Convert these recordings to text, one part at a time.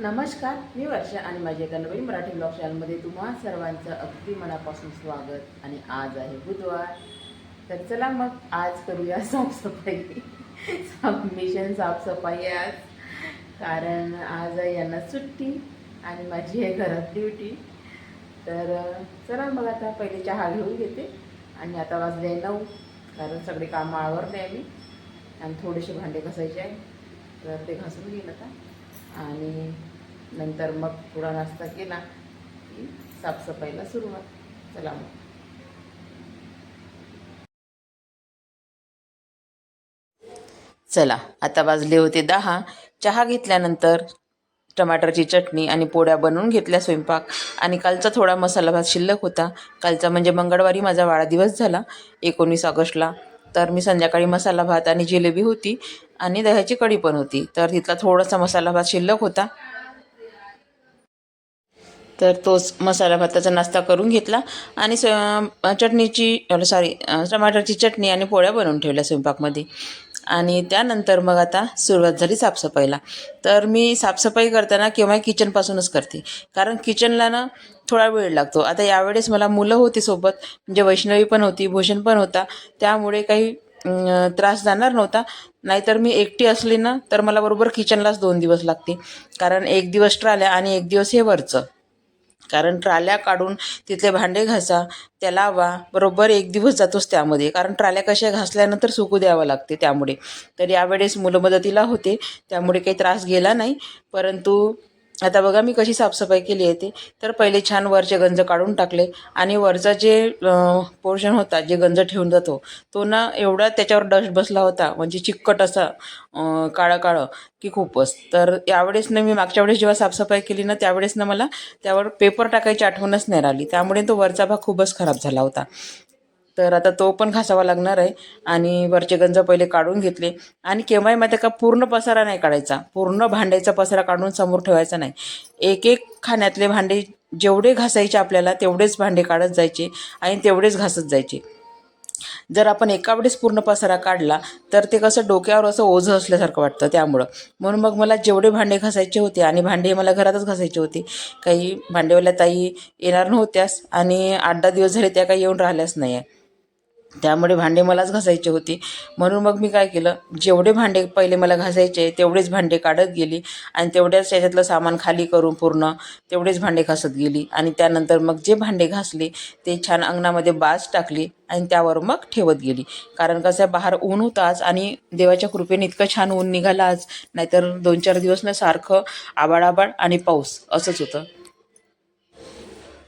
नमस्कार मी वर्षा आणि माझ्या एका नवीन मराठी ब्लॉग चॅनलमध्ये तुम्हा सर्वांचं अगदी मनापासून स्वागत आणि आज आहे बुधवार. तर चला मग आज करूया साफसफाई. साफ मिशन साफसफाई आज. कारण आज आहे यांना सुट्टी आणि माझी आहे घरात ड्युटी. तर चला मग आता पहिले चहा घेऊन घेते आणि आता वाजले नऊ कारण सगळे कामं आवरले आहे मी. आणि थोडेसे भांडे घासायचे आहे. तर ते घासून घेईन आता. आणि नंतर मग थोडा नाश्ता केला की साफसफाईला सुरुवात. चला मग. चला आता वाजले होते दहा. चहा घेतल्यानंतर टमाटरची चटणी आणि पोळ्या बनवून घेतल्या स्वयंपाक. आणि कालचा थोडा मसाला भात शिल्लक होता. कालचा म्हणजे मंगळवारी माझा वाढदिवस झाला एकोणीस ऑगस्टला. तर मी संध्याकाळी मसाला भात आणि जिलेबी होती आणि दह्याची कढी पण होती. तर तिथला थोडासा मसाला भात शिल्लक होता. तर तोच मसाला भाताचा नाश्ता करून घेतला आणि स चटणीची सॉरी टमाटरची चटणी आणि पोळ्या बनवून ठेवल्या स्वयंपाकमध्ये. आणि त्यानंतर मग आता सुरुवात झाली साफसफाईला. तर मी साफसफाई करताना केव्हाही किचनपासूनच करते. कारण किचनला ना थोडा वेळ लागतो. आता यावेळेस मला मुलं होती सोबत म्हणजे वैष्णवी पण होती भूषण पण होता. त्यामुळे काही त्रास जाणार नव्हता. नाहीतर मी एकटी असली ना तर मला बरोबर किचनलाच दोन दिवस लागते. कारण एक दिवस ट्राल्या आणि एक दिवस हे वरचं. कारण ट्राल्या काढून तिथले भांडे घासा त्या लावा. बरोबर एक दिवस जातोच त्यामध्ये. कारण ट्राल्या कशा घासल्यानंतर सुकू द्यावं लागते त्यामुळे. तर यावेळेस मुलं मदतीला होते. त्यामुळे काही त्रास गेला नाही. परंतु आता बघा मी कशी साफसफाई केली आहे ते. तर पहिले छान वरचे गंज काढून टाकले आणि वरचा जे पोर्शन होता जे गंज ठेवून जातो तो ना एवढा त्याच्यावर डस्ट बसला होता म्हणजे चिकट असा काळं काळं की खूपच. तर यावेळेस ना मी मागच्या वेळेस जेव्हा साफसफाई केली ना त्यावेळेस ना मला त्यावर पेपर टाकायची आठवणच नाही राहिली. त्यामुळे तो वरचा भाग खूपच खराब झाला होता. तर आता तो पण घासावा लागणार आहे. आणि वरचे गंज पहिले काढून घेतले. आणि केव्हाही माहिती का पूर्ण पसारा नाही काढायचा. पूर्ण भांड्याचा पसारा काढून समोर ठेवायचा नाही. एक एक खाण्यातले भांडे जेवढे घासायचे आपल्याला तेवढेच भांडे काढत जायचे आणि तेवढेच घासत जायचे. जर आपण एका वेळेस पूर्ण पसारा काढला तर ते कसं डोक्यावर असं ओझं असल्यासारखं वाटतं त्यामुळं. म्हणून मग मला जेवढे भांडे घासायचे होते आणि भांडे मला घरातच घासायचे होते काही भांडेवाल्या ताई येणार नव्हत्याच आणि आठ दहा दिवस झाले त्या काही येऊन राहिल्याच नाही आहे त्यामुळे भांडे मलाच घासायचे होते. म्हणून मग मी काय केलं जेवढे भांडे पहिले मला घासायचे तेवढेच भांडे काढत गेली आणि तेवढ्याच त्याच्यातलं सामान खाली करून पूर्ण तेवढेच भांडे घासत गेली. आणि त्यानंतर मग जे भांडे घासले ते छान अंगणामध्ये बाज टाकली आणि त्यावर मग ठेवत गेली. कारण कसं बाहेर ऊन होतं आज आणि देवाच्या कृपेने इतकं छान ऊन निघालं आज. नाहीतर दोन चार दिवस ना सारखं आबाळ आणि पाऊस असंच होतं.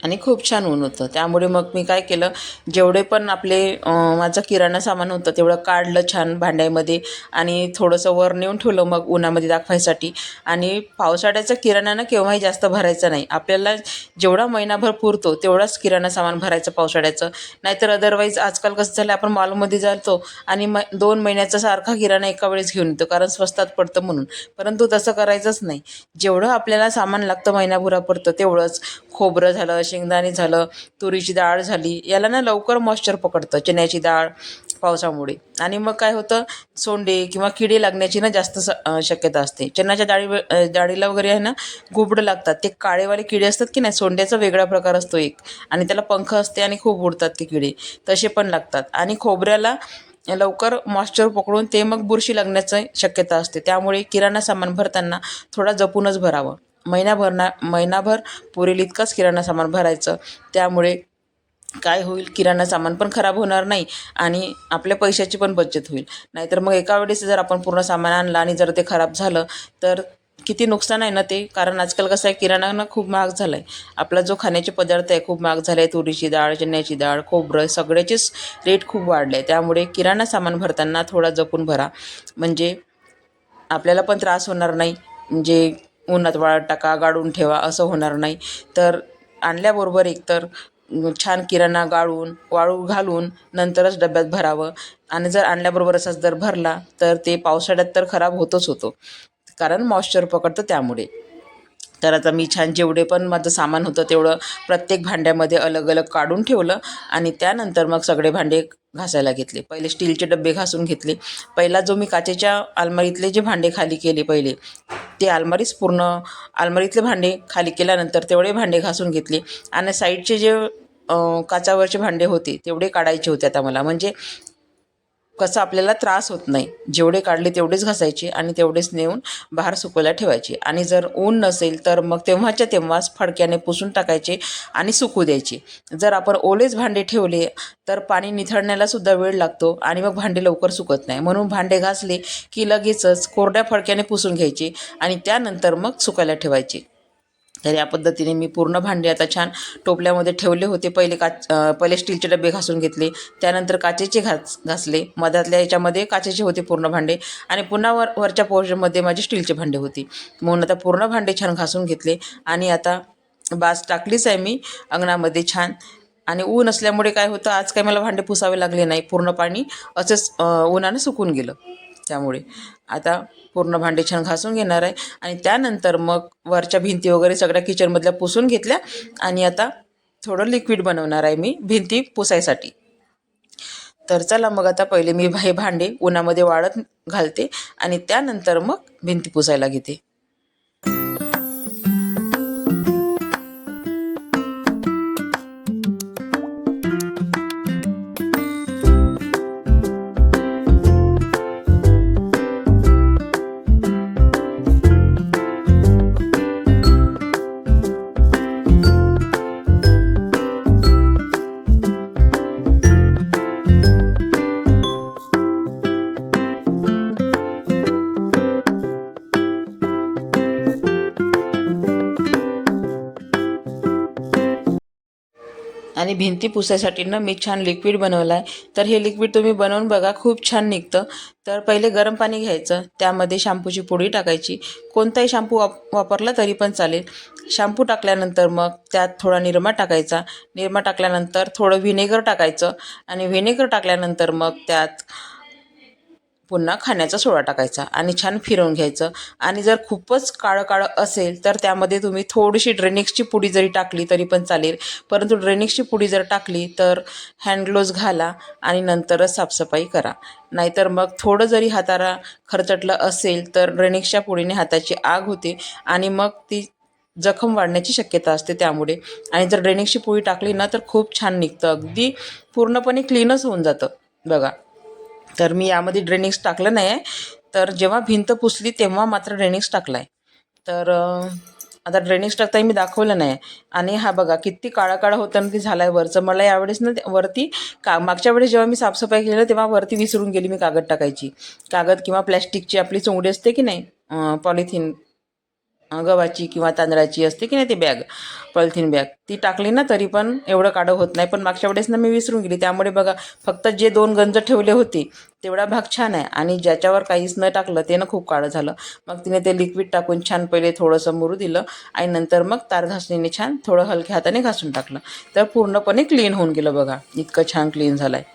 आणि खूप छान ऊन होतं. त्यामुळे मग मी काय केलं जेवढे पण आपले माझं किराणा सामान होतं तेवढं काढलं छान भांड्यामध्ये आणि थोडंसं वर नेऊन ठेवलं मग उन्हामध्ये दाखवायसाठी. आणि पावसाळ्याचा किराणा ना केव्हाही जास्त भरायचा नाही. आपल्याला जेवढा महिनाभर पुरतो तेवढाच किराणा सामान भरायचं पावसाळ्याचं. नाहीतर अदरवाईज आजकाल कसं झालं आपण मॉलमध्ये जातो आणि म दोन महिन्याचा सारखा किराणा एका वेळेस घेऊन येतो कारण स्वस्तात पडतं म्हणून. परंतु तसं करायचंच नाही. जेवढं आपल्याला सामान लागतं महिनाभरापुरतं तेवढंच. खोबरं झालं शेंगदाणे झालं तुरीची डाळ झाली याला ना लवकर मॉइश्चर पकडतं चण्याची डाळ पावसामुळे. आणि मग काय होतं सोंडे किंवा किडे लागण्याची ना जास्त स- शक्यता असते. चण्याच्या डाळी डाळीला वगैरे आहे ना गुबडं लागतात. ते काळेवाले किडे असतात की नाही सोंड्याचा वेगळा प्रकार असतो एक. आणि त्याला पंख असते आणि खूप उडतात ते किडे तसे पण लागतात. आणि खोबऱ्याला लवकर मॉइश्चर पकडून ते मग बुरशी लागण्याची शक्यता असते. त्यामुळे किराणा सामान भरताना थोडा जपूनच भरावं. महिनाभर ना महिनाभर पुरेल इतकाच किराणा सामान भरायचं. त्यामुळे काय होईल किराणा सामान पण खराब होणार नाही आणि आपल्या पैशाची पण बचत होईल. नाहीतर मग एका वेळेस जर आपण पूर्ण सामान आणलं आणि जर ते खराब झालं तर किती नुकसान आहे ना ते? कारण आजकाल कसं आहे किराणा ना खूप महाग झाला आहे आपला जो खाण्याचे पदार्थ आहे खूप महाग झाले आहे तुरीची डाळ चण्याची डाळ खोबरं सगळ्याचेच रेट खूप वाढले. आहे त्यामुळे किराणा सामान भरताना थोडा जपून भरा. म्हणजे आपल्याला पण त्रास होणार नाही. म्हणजे उन्हात वाळत टाका गाळून ठेवा असं होणार नाही. तर आणल्याबरोबर एकतर छान किराणा गाळून वाळू घालून नंतरच डब्यात भरावं. आणि जर आणल्याबरोबर असाच जर भरला तर ते पावसाळ्यात तर खराब होतच होतो. कारण मॉइश्चर पकडतं त्यामुळे. तर आता मी छान जेवढे पण माझं सामान होतं तेवढं प्रत्येक भांड्यामध्ये अलग अलग काढून ठेवलं आणि त्यानंतर मग सगळे भांडे घासायला घेतले. पहिले स्टीलचे डबे घासून घेतले. पहिला जो मी काचेच्या अलमारीतले जे भांडे खाली केले पहिले ते अलमारीच पूर्ण अलमारीतले भांडे खाली केल्यानंतर तेवढे भांडे घासून घेतले आणि साईडचे जे काचावरचे भांडे होते तेवढे काढायचे होते आता मला. म्हणजे कसं आपल्याला त्रास होत नाही. जेवढे काढले तेवढेच घासायचे आणि तेवढेच नेऊन बाहेर सुकवायला ठेवायचे. आणि जर ऊन नसेल तर मग तेव्हाच्या तेव्हाच फडक्याने पुसून टाकायचे आणि सुकू द्यायचे. जर आपण ओलेच भांडे ठेवले तर पाणी निथळण्याला सुद्धा वेळ लागतो आणि मग भांडे लवकर सुकत नाही. म्हणून भांडे घासले की लगेचच कोरड्या फडक्याने पुसून घ्यायचे आणि त्यानंतर मग सुकायला ठेवायचे. तर या पद्धतीने मी पूर्ण भांडे आता छान टोपल्यामध्ये ठेवले होते. पहिले काच पहिले स्टीलचे डबे घासून घेतले. त्यानंतर काचेचे घास घासले. मधातल्या याच्यामध्ये काचेचे होते पूर्ण भांडे. आणि पुन्हा वर वरच्या पोर्शनमध्ये माझे स्टीलचे भांडे होते. म्हणून आता पूर्ण भांडे छान घासून घेतले. आणि आता बाज टाकलीच आहे मी अंगणामध्ये छान. आणि ऊन असल्यामुळे काय होतं आज काय मला भांडे पुसावे लागले नाही. पूर्ण पाणी असंच उन्हानं सुकून गेलं. त्यामुळे. आता पूर्ण भांडे छान घासून घेणार आहे. आणि त्यानंतर मग वरच्या भिंती वगैरे सगळ्या किचनमधल्या पुसून घेतल्या. आणि आता थोडं लिक्विड बनवणार आहे मी भिंती पुसायसाठी. तर चला मग आता पहिले मी हे भांडे उन्हामध्ये वाळत घालते. आणि त्यानंतर मग भिंती पुसायला घेते. आणि भिंती पुसायसाठी ना मी छान लिक्विड बनवलं आहे तर हे लिक्विड तुम्ही बनवून बघा खूप छान निघतं. तर पहिले गरम पाणी घ्यायचं त्यामध्ये शॅम्पूची पुडी टाकायची. कोणताही शॅम्पू वाप वापरला तरी पण चालेल. शॅम्पू टाकल्यानंतर मग त्यात थोडा निरमा टाकायचा. निरमा टाकल्यानंतर थोडं व्हिनेगर टाकायचं आणि व्हिनेगर टाकल्यानंतर मग त्यात पुन्हा खाण्याचा सोडा टाकायचा आणि छान फिरवून घ्यायचं. आणि जर खूपच काळं काळं असेल तर त्यामध्ये तुम्ही थोडीशी ड्रेनिक्सची पुडी जरी टाकली तरी पण चालेल. परंतु ड्रेनिक्सची पुडी जर टाकली तर हँडग्लोज घाला आणि नंतरच साफसफाई करा. नाहीतर मग थोडं जरी हाताला खरचटलं असेल तर ड्रेनिक्सच्या पुडीने हाताची आग होते आणि मग ती जखम वाढण्याची शक्यता असते त्यामुळे. आणि जर ड्रेनिक्सची पोळी टाकली ना तर खूप छान निघतं. अगदी पूर्णपणे क्लीनच होऊन जातं. बघा. तर मी यामध्ये ड्रेनिक्स टाकलं नाही आहे तर जेव्हा भिंत पुसली तेव्हा मात्र ड्रेनिक्स टाकला आहे तर आता ड्रेनिक्स टाकताही मी दाखवलं नाही आणि हा बघा किती काळा काळा होता ना ते झाला आहे वरचं. मला यावेळेस ना वरती का मागच्या वेळेस जेव्हा मी साफसफाई केली तेव्हा वरती विसरून गेली मी कागद टाकायची. कागद किंवा प्लॅस्टिकची आपली चोंगडी असते की नाही? पॉलिथिन. गव्हाची किंवा तांदळाची असते की नाही ती बॅग पॉलिथिन बॅग. ती टाकली ना तरी पण एवढं काढं होत नाही. पण मागच्या वेळेस ना मी विसरून गेली. त्यामुळे बघा फक्त जे दोन गंज ठेवले होते तेवढा भाग छान आहे. आणि ज्याच्यावर काहीच न टाकलं ते ना खूप काळं झालं. मग तिने ते लिक्विड टाकून छान पहिले थोडंसं मुरू दिलं. आणि नंतर मग तार घासणीने छान थोडं हलक्या हाताने घासून टाकलं. तर पूर्णपणे क्लीन होऊन गेलं बघा. इतकं छान क्लीन झालं आहे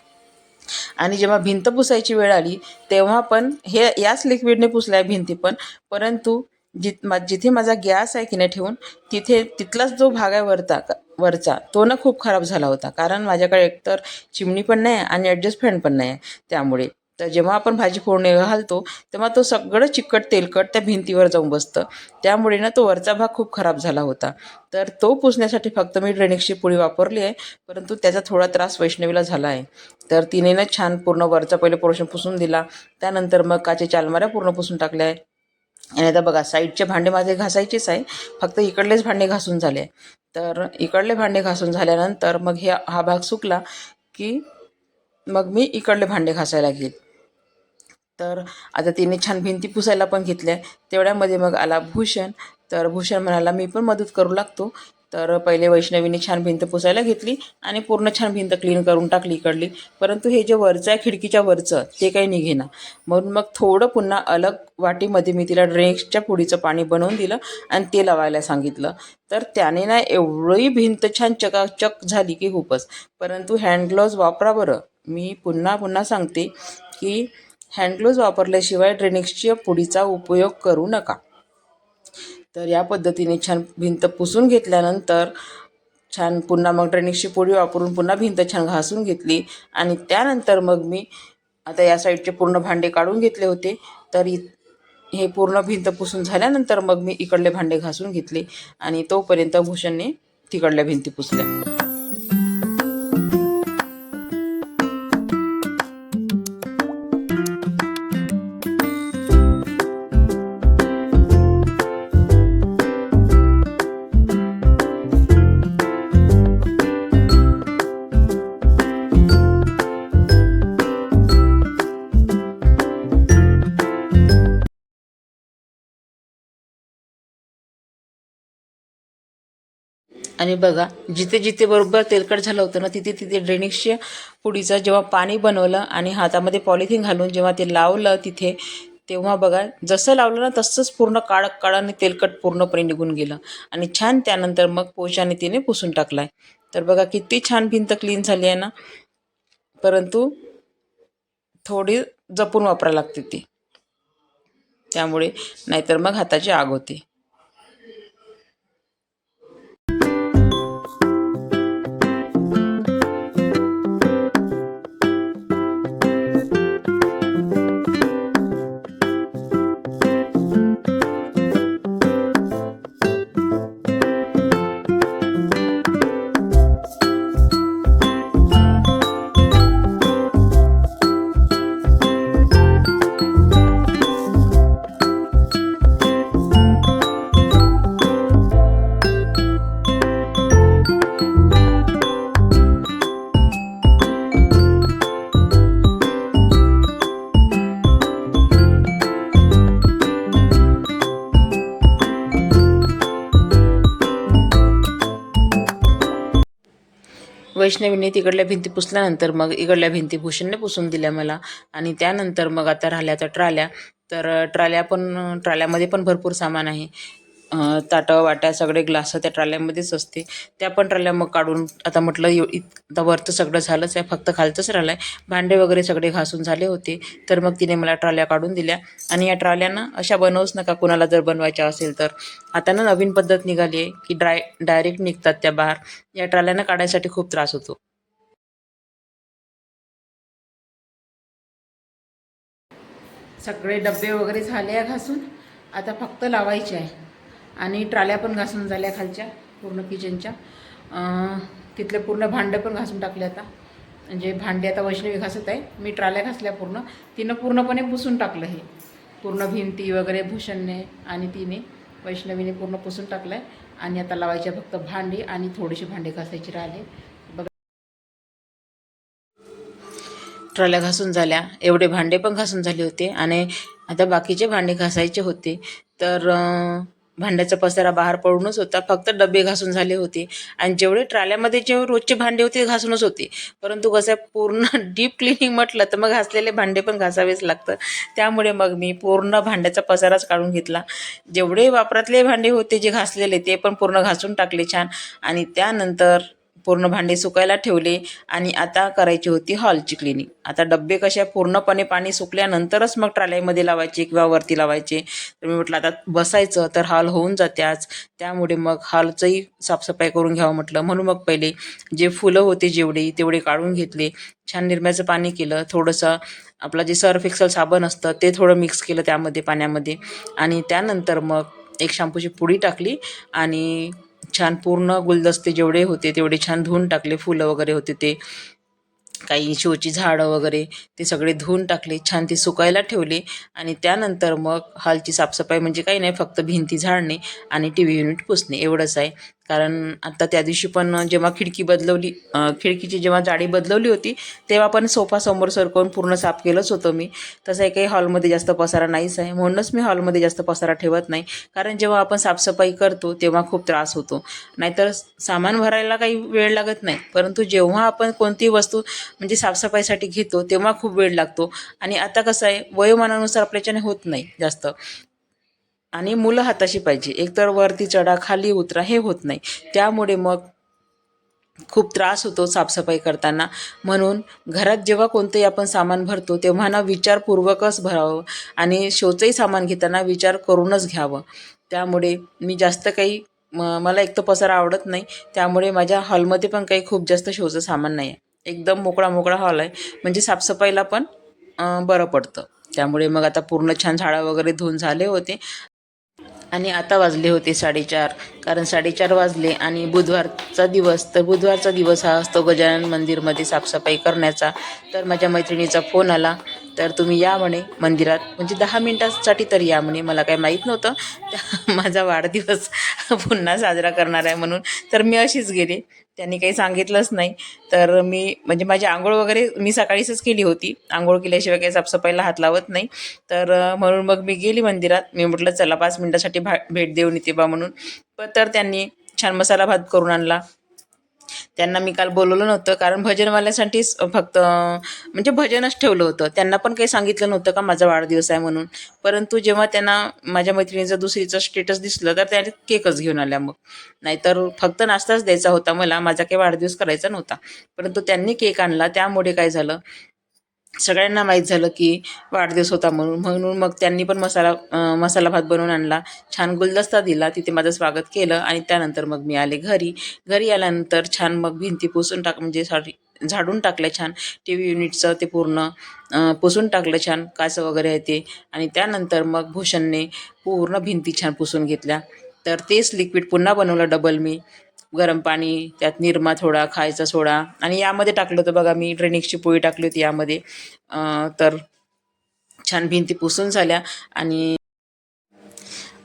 आणि जेव्हा भिंत पुसायची वेळ आली तेव्हा पण हे याच लिक्विडने पुसल्या आहे भिंती पण. परंतु जित मा जिथे माझा गॅस आहे की नाही ठेवून तिथे तिथलाच जो भाग आहे वरता वरचा तो ना खूप खराब झाला होता. कारण माझ्याकडे एकतर चिमणी पण नाही आहे आणि ॲडजस्ट फॅन पण नाही आहे त्यामुळे. तर जेव्हा आपण भाजी फोडणी घालतो तेव्हा तो सगळं चिकट तेलकट त्या भिंतीवर जाऊन बसतं. त्यामुळे ना तो वरचा भाग खूप खराब झाला होता. तर तो पुसण्यासाठी फक्त मी ड्रेनिक्सची पुळी वापरली आहे परंतु त्याचा थोडा त्रास वैष्णवीला झाला आहे. तर तिने ना छान पूर्ण वरचा पहिले पोर्शन पुसून दिला. त्यानंतर मग काचेच्या अलमाऱ्या पूर्ण पुसून टाकल्या आहे. आणि आता बघा साईडचे भांडे माझे घासायचेच आहे. फक्त इकडलेच भांडे घासून झाले. तर इकडले भांडे घासून झाल्यानंतर मग हे हा भाग सुकला की मग मी इकडले भांडे घासायला घेईल तर आता तिने छान भिंती पुसायला पण घेतल्या. तेवढ्यामध्ये मग आला भूषण. तर भूषण म्हणाला मी पण मदत करू लागतो. तर पहिले वैष्णवीने छान भिंत पुसायला घेतली आणि पूर्ण छान भिंत क्लीन करून टाकली इकडली. परंतु हे जे वरचं आहे खिडकीच्या वरचं ते काही निघेना. म्हणून मग थोडं पुन्हा अलग वाटीमध्ये मी तिला ड्रेंक्सच्या पुडीचं पाणी बनवून दिलं आणि ते लावायला सांगितलं. तर त्याने ना एवढी भिंत छान चकाचक झाली की खूपच. परंतु हँडग्लोव्ज वापरा बरं. मी पुन्हा पुन्हा सांगते की हँडग्लोव्ज वापरल्याशिवाय ड्रेनिक्सच्या पुडीचा उपयोग करू नका. तर या पद्धतीने छान भिंत पुसून घेतल्यानंतर छान पुन्हा मग ड्रेनिक्सची पोळी वापरून पुन्हा भिंत छान घासून घेतली. आणि त्यानंतर मग मी आता या साईडचे पूर्ण भांडे काढून घेतले होते. तर हे पूर्ण भिंत पुसून झाल्यानंतर मग मी इकडले भांडे घासून घेतले. आणि तोपर्यंत भूषणने तिकडल्या भिंती पुसल्या. आणि बघा जिथे जिथे बरोबर तेलकट झालं होतं ना तिथे तिथे ड्रेनेजच्या पुडीचं जेव्हा पाणी बनवलं आणि हातामध्ये पॉलिथिन घालून जेव्हा ते लावलं तिथे तेव्हा बघा जसं लावलं ना तसंच पूर्ण काळ काळ आणि तेलकट पूर्णपणे निघून गेलं. आणि छान त्यानंतर मग पोशाने तिने पुसून टाकलाय. तर बघा किती छान भिंत क्लीन झाली आहे ना. परंतु थोडी जपून वापरायला लागते ती. त्यामुळे नाहीतर मग हाताची आग होते. वैष्णवीने तिकडल्या भिंती पुसल्यानंतर मग इकडल्या भिंती भूषणने पुसून दिल्या मला. आणि त्यानंतर मग आता राहिल्या तर ट्राल्या. तर ट्राल्या पण ट्राल्यामध्ये पण भरपूर सामान आहे. ताटं वाट्या सगळे ग्लास त्या ट्राल्यामध्येच असते. त्या पण ट्राल्या मग काढून आता म्हटलं एव इत आता वरचं सगळं झालंच आहे फक्त खालचंच राहिलं आहे भांडे वगैरे सगळे घासून झाले होते तर मग तिने मला ट्राल्या काढून दिल्या. आणि या ट्राल्याना अशा बनवूच नका कुणाला जर बनवायच्या असेल तर. आता ना नवीन पद्धत निघाली आहे की ड्राय डायरेक्ट निघतात त्या बाहेर. या ट्राल्यानं काढायसाठी खूप त्रास होतो. सगळे डबे वगैरे झाले आहे घासून. आता फक्त लावायचे आहे. आणि ट्राल्या पण घासून झाल्या खालच्या पूर्ण किचनच्या. तिथले पूर्ण भांडं पण घासून टाकले आता. म्हणजे भांडे आता वैष्णवी घासत आहे. मी ट्राल्या घासल्या पूर्ण. तिनं पूर्णपणे पुसून टाकलं हे. पूर्ण भिंती वगैरे भूषणने आणि तिने वैष्णवीने पूर्ण पुसून टाकलं आहे आणि आता लावायचे फक्त भांडी आणि थोडेसे भांडे घासायचे राहिले. बघा. ट्रॉल्या घासून झाल्या. एवढे भांडे पण घासून झाले होते. आणि आता बाकीचे भांडे घासायचे होते. तर भांड्याचा पसारा बाहेर पडूनच होता. फक्त डबे घासून झाले होते. आणि जेवढे ट्राल्यामध्ये जे रोजचे भांडे होते घासूनच होते. परंतु कसं आहे, पूर्ण डीप क्लिनिंग म्हटलं तर मग घासलेले भांडे पण घासावेच लागतं त्यामुळे मग मी पूर्ण भांड्याचा पसाराच काढून घेतला. जेवढे वापरातले भांडे होते जे घासलेले ते पण पूर्ण घासून टाकले छान. आणि त्यानंतर पूर्ण भांडे सुकायला ठेवले आणि आता करायची होती हॉलची क्लिनिंग आता डब्बे कशा पूर्णपणे पाणी सुकल्यानंतरच मग ट्राल्यामध्ये लावायचे किंवा वरती लावायचे. तर मी म्हटलं आता बसायचं तर हॉल होऊन जाते आज. त्यामुळे मग हॉलचंही साफसफाई करून घ्यावं म्हटलं. म्हणून मग पहिले जे फुलं होते जेवढे तेवढे काढून घेतले. छान निरम्याचं पाणी केलं. थोडंसं आपलं जे सर्फ एक्सल साबण असतं ते थोडं मिक्स केलं त्यामध्ये पाण्यामध्ये. आणि त्यानंतर मग एक शॅम्पूची पुडी टाकली आणि छान पूर्ण गुलदस्ते जेवढे होते तेवढे छान धुवून टाकले. फुलं वगैरे होते ते. काही शोची झाडं वगैरे ते सगळे धुवून टाकले. छान ते सुकायला ठेवले. आणि त्यानंतर मग हॉलची साफसफाई म्हणजे काही नाही फक्त भिंती झाडणे आणि टी व्ही युनिट पुसणे. एवढंच आहे. कारण आता त्या दिवशी पण जेव्हा खिडकी बदलवली खिडकीची जेव्हा जाडी बदलवली होती तेव्हा पण सोफा समोर सरकवून पूर्ण साफ केलंच होतं मी. तसं काही हॉलमध्ये जास्त पसारा नाहीच आहे. म्हणूनच मी हॉलमध्ये जास्त पसारा ठेवत नाही. कारण जेव्हा आपण साफसफाई करतो तेव्हा खूप त्रास होतो. नाहीतर सामान भरायला काही वेळ लागत नाही. परंतु जेव्हा आपण कोणतीही वस्तू म्हणजे साफसफाईसाठी घेतो तेव्हा खूप वेळ लागतो. आणि आता कसं आहे वयोमानानुसार आपल्याच्याने होत नाही जास्त. आणि मुलं हाताशी पाहिजे. एकतर वरती चढा खाली उतरा हे होत नाही. त्यामुळे मग खूप त्रास होतो साफसफाई करताना. म्हणून घरात जेव्हा कोणतंही आपण सामान भरतो तेव्हा ना विचारपूर्वकच भरावं आणि शोचंही सामान घेताना विचार करूनच घ्यावं. त्यामुळे मी जास्त काही म मला एक तर पसारा आवडत नाही. त्यामुळे माझ्या हॉलमध्ये पण काही खूप जास्त शोचं सामान नाही आहे एकदम मोकळा मोकळा हॉल आहे. म्हणजे साफसफाईला पण बरं पडतं. त्यामुळे मग आता पूर्ण छान झाडं वगैरे धुवून झाले होते. आणि आता वाजले होते साडेचार कारण साडेचार वाजले आणि बुधवारचा दिवस तर बुधवारचा दिवस हा असतो गजानन मंदिरमध्ये साफसफाई करण्याचा. तर माझ्या मैत्रिणीचा फोन आला तर तुम्ही या म्हणे मंदिरात. म्हणजे दहा मिनटासाठी तर या म्हणे मला काही माहीत नव्हतं. माझा वाढदिवस पुन्हा साजरा करणार आहे म्हणून. तर मी अशीच गेले. त्यांनी काही सांगितलंच नाही. तर मी म्हणजे माझी आंघोळ वगैरे मी सकाळीच केली होती. आंघोळ केल्याशिवाय काही साफसफाईला हात लावत नाही. तर म्हणून मग मी गेली मंदिरात. मी म्हटलं चला पाच मिनटासाठी भा भेट देऊन येते बा म्हणून. पण तर त्यांनी छान मसाला भात करून आणला. त्यांना मी काल बोलवलं नव्हतं कारण भजनवाल्यासाठीच फक्त म्हणजे भजनच ठेवलं होतं. त्यांना पण काही सांगितलं नव्हतं का माझा वाढदिवस आहे म्हणून. परंतु जेव्हा त्यांना माझ्या मैत्रिणीचं दुसरीचं स्टेटस दिसलं तर त्या केकच घेऊन आल्या मग. नाहीतर फक्त नाश्ताच द्यायचा होता मला माझा काही वाढदिवस करायचा नव्हता. परंतु त्यांनी केक आणला त्यामुळे काय झालं? सगळ्यांना माहीत झालं की वाढदिवस होता म्हणून. म्हणून मग त्यांनी पण मसाला मसाला भात बनवून आणला. छान गुलदस्ता दिला. तिथे माझं स्वागत केलं आणि त्यानंतर मग मी आले घरी. घरी आल्यानंतर छान मग भिंती पुसून टाक म्हणजे सॉरी झाडून टाकलं छान. टी व्ही युनिटचं ते पूर्ण पुसून टाकलं छान. काचं वगैरे आहे ते. आणि त्यानंतर मग भूषणने पूर्ण भिंती छान पुसून घेतल्या. तर तेच लिक्विड पुन्हा बनवलं डबल मी. गरम पाणी त्यात निरमा थोडा खायचा सोडा. आणि यामध्ये टाकलं होतं बघा मी ड्रेनिक्सची पोळी टाकली होती यामध्ये. तर छान भिंती पुसून झाल्या आणि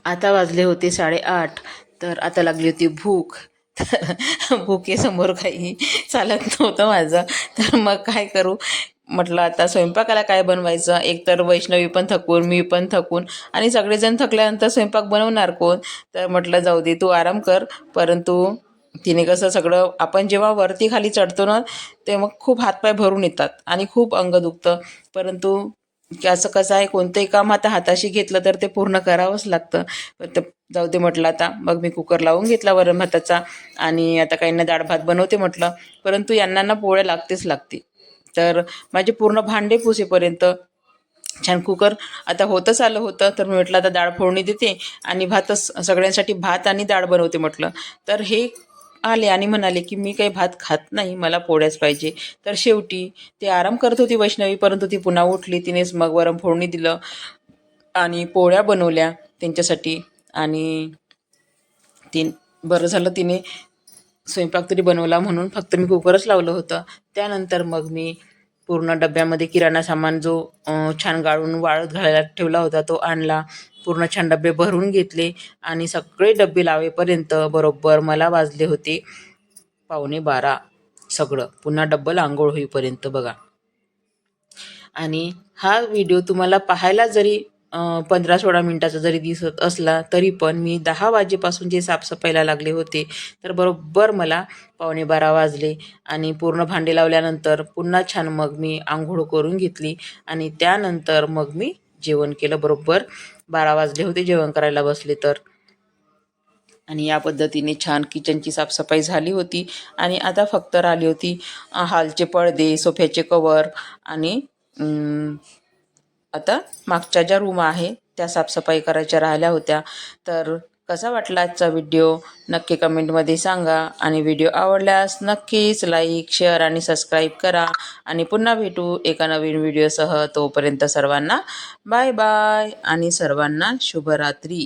आता वाजले होते साडेआठ. तर आता लागली होती भूक. तर काही चालत नव्हतं माझं. तर मग काय करू? म्हटलं आता स्वयंपाकाला काय बनवायचं? एकतर वैष्णवी पण थकून मी पण थकून. आणि सगळेजण थकल्यानंतर स्वयंपाक बनवणार कोण? तर म्हटलं जाऊ दे तू आराम कर. परंतु तिने कसं सगळं आपण जेव्हा वरती खाली चढतो ना ते मग खूप हातपाय भरून येतात आणि खूप अंग दुखतं. परंतु की असं कसं आहे कोणतंही काम आता हाताशी घेतलं तर ते पूर्ण करावंच लागतं. तर जाऊ दे म्हटलं आता मग मी कुकर लावून घेतला वरण भाताचा आणि आता काहींना डाळ भात बनवते म्हटलं. परंतु यांना ना पोळ्या लागतेच लागते. तर माझे पूर्ण भांडे पुसेपर्यंत छान कुकर आता होतच आलं होतं तर मी म्हटलं आता डाळ फोडणी देते आणि भातच सगळ्यांसाठी भात आणि डाळ बनवते म्हटलं. तर हे आले आणि म्हणाले की मी काही भात खात नाही मला पोळ्याच पाहिजे. तर शेवटी ते आराम करत होती वैष्णवी परंतु ती पुन्हा उठली. तिनेच मग वरम फोडणी दिलं आणि पोळ्या बनवल्या त्यांच्यासाठी. आणि तीन बरं झालं तिने स्वयंपाक तरी बनवला म्हणून फक्त मी कुकरच लावलं होतं. त्यानंतर मग मी पूर्ण डब्यामध्ये किराणा सामान जो छान गाळून वाळत घालायला ठेवला होता तो आणला. पूर्ण छान डबे भरून घेतले आणि सगळे डबे लावेपर्यंत बरोबर मला वाजले होते पावणे बारा सगळं. पुन्हा डब्बल आंघोळ होईपर्यंत बघा. आणि हा व्हिडिओ तुम्हाला पाहायला जरी पंधरा सोळा मिनटाचा जरी दिसत असला तरी पण मी दहा वाजेपासून जे साफसफाईला लागले होते तर बरोबर मला पावणे बारा वाजले. आणि पूर्ण भांडे लावल्यानंतर पुन्हा छान मग मी आंघोळ करून घेतली. आणि त्यानंतर मग मी जेवण केलं. बरोबर बारा वाजले होते जेवण करायला बसले तर. आणि या पद्धतीने छान किचनची साफसफाई झाली होती. आणि आता फक्त राहिली होती हालचे हॉलचे पडदे सोफ्याचे कवर आणि आता मागच्या ज्या रूम आहे त्या साफसफाई करायच्या राहिल्या होत्या. तर कसा वाटला आजचा व्हिडिओ? नक्की कमेंटमध्ये सांगा. आणि व्हिडिओ आवडल्यास नक्कीच लाईक शेअर आणि सबस्क्राईब करा. आणि पुन्हा भेटू एका नवीन व्हिडिओसह. तोपर्यंत सर्वांना बाय बाय आणि सर्वांना शुभरात्री.